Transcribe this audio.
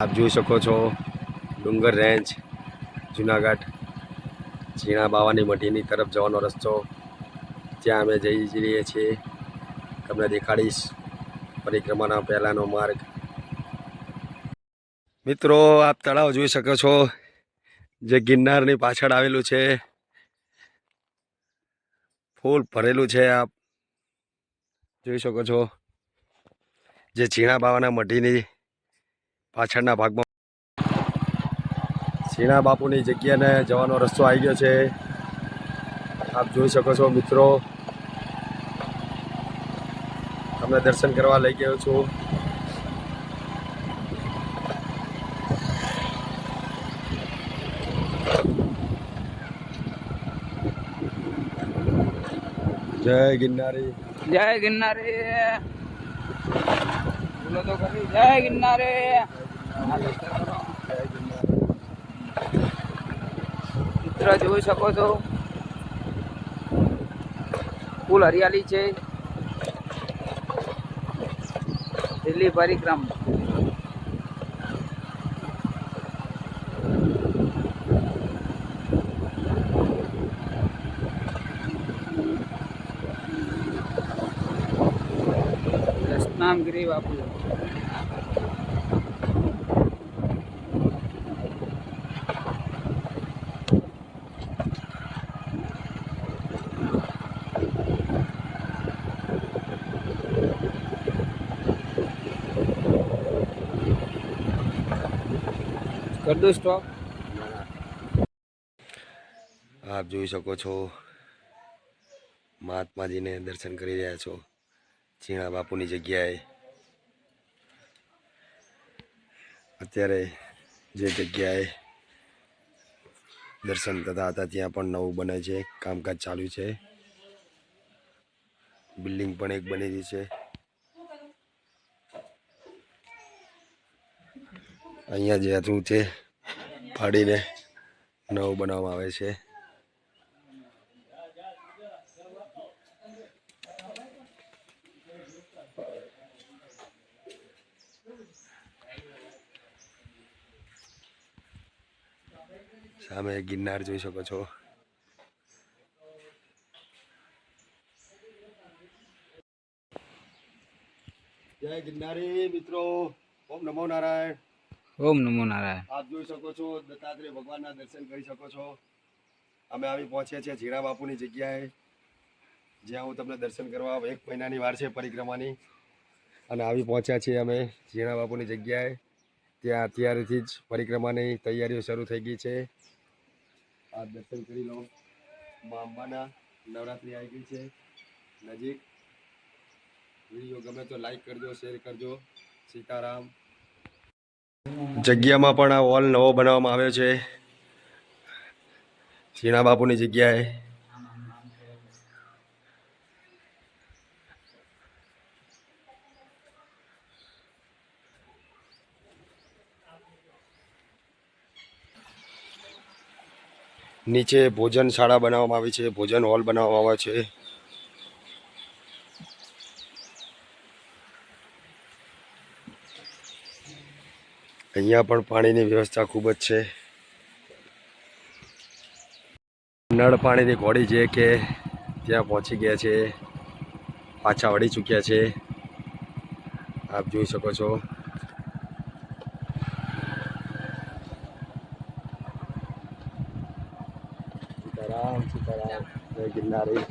આપ જોઈ શકો છો ડુંગર રેન્જ, જુનાગઢ, ઝીણા બાવાની મઢીની તરફ જવાનો રસ્તો. ત્યાં અમે જઈ રહીએ છીએ. તમને દેખાડીશ પરિક્રમાના પહેલાંનો માર્ગ. મિત્રો, આપ તળાવ જોઈ શકો છો. જે ગિરનારની પાછળ આવેલું છે. ફૂલ ભરેલું છે આપ જોઈ શકો છો. જે ઝીણા બાવાના મઢીની પાછળના ભાગમાં. સીણા બાપુની જગ્યાને જવાનો રસ્તો આવી ગયો છે. આપ જોઈ શકો છો મિત્રો. તમને દર્શન કરવા લઈ ગયો છું. જય ગિરનારી. જય ગિરનારી. જય ગિરનારી. ચિત્ર જોઈ શકો છો. ફૂલ હરિયાળી છે. દિલ્હી પરિક્રમ. કૃષ્ણામગીરી બાપુ. કર દો સ્ટોપ આપ જોઈ શકો છો, મહાત્માજીને દર્શન કરી રહ્યા છો ચીણા બાપુની જગ્યાએ. અત્યારે જે જગ્યાએ દર્શન થતા હતા, ત્યાં પણ નવું બને છે, કામકાજ ચાલુ છે. બિલ્ડિંગ પણ એક બની રહી છે. અહીંયા જે હતું તે ફાડીને નવું બનાવવામાં આવે છે. સામે ગિરનાર જોઈ શકો છો. જય ગિરનારી મિત્રો, ઓમ નમો નારાયણ. ઓમ નમો નારાયણ. આપ જોઈ શકો છો, દત્તાત્રેય ભગવાનના દર્શન કરી શકો છો. અમે આવી પહોંચ્યા છીએ ઝીણા બાપુની જગ્યાએ, જ્યાં હું તમને દર્શન કરવા એક મહિનાની વાર છે પરિક્રમાની. અને આવી પહોંચ્યા છીએ અમે જીણા બાપુની જગ્યાએ. ત્યાં અત્યારેથી જ પરિક્રમાની તૈયારીઓ શરૂ થઈ ગઈ છે. આ દર્શન કરી લો. મા અંબાના નવરાત્રિ આવી ગઈ છે. નજીક. વીડિયો ગમે તો લાઈક કરજો શેર કરજો. સીતારામ. જગ્યામાં પણ આ હોલ નવો બનાવવામાં આવ્યો છે. સીણા બાપુની જગ્યાએ. નીચે ભોજન શાળા બનાવવામાં આવી છે, ભોજન હોલ બનાવવામાં આવે છે. અહીંયા પણ પાણીની વ્યવસ્થા ખૂબ જ છે. નળ પાણીની ઘોડી છે કે ત્યાં પહોંચી ગયા છે. પાછા વળી ચૂક્યા છે. આપ જોઈ શકો છો. સીતારામ સીતારામ. ગિરનારી.